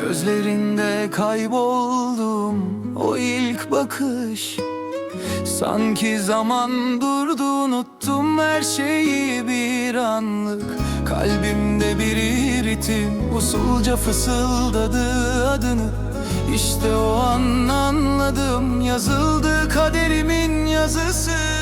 Gözlerinde kayboldum o ilk bakış. Sanki zaman durdu unuttum her şeyi bir anlık. Kalbimde bir ritim usulca fısıldadı adını. İşte o an anladım yazıldı kaderimin yazısı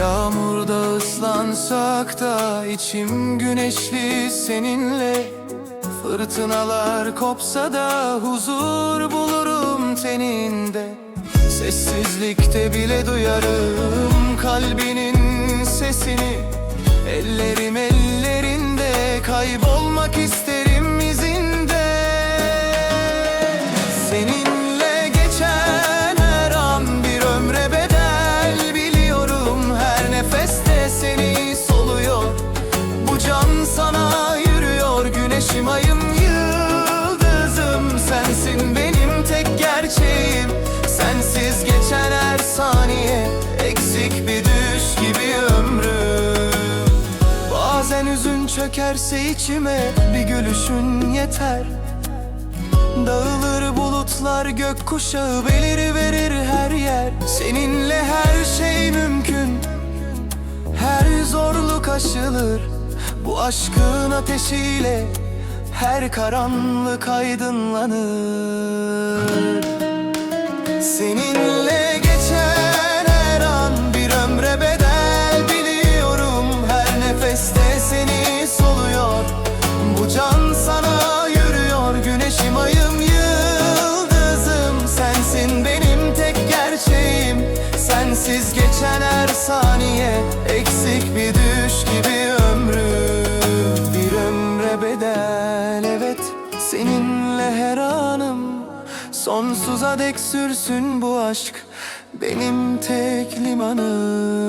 Yağmurda ıslansak da içim güneşli seninle. Fırtınalar kopsa da huzur bulurum teninde. Sessizlikte bile duyarım kalbinin sesini. Ellerim ellerinde kaybolmak bir düş gibi ömrüm Bazen hüzün çökerse içime Bir gülüşün yeter. Dağılır bulutlar gökkuşağı belir verir her yer. Seninle her şey mümkün. Her zorluk aşılır. Bu aşkın ateşiyle Her karanlık aydınlanır. Seninle Sensiz geçen her saniye Eksik bir düş gibi ömrüm Bir ömre bedel evet Seninle her anım. Sonsuza dek sürsün bu aşk Benim tek limanım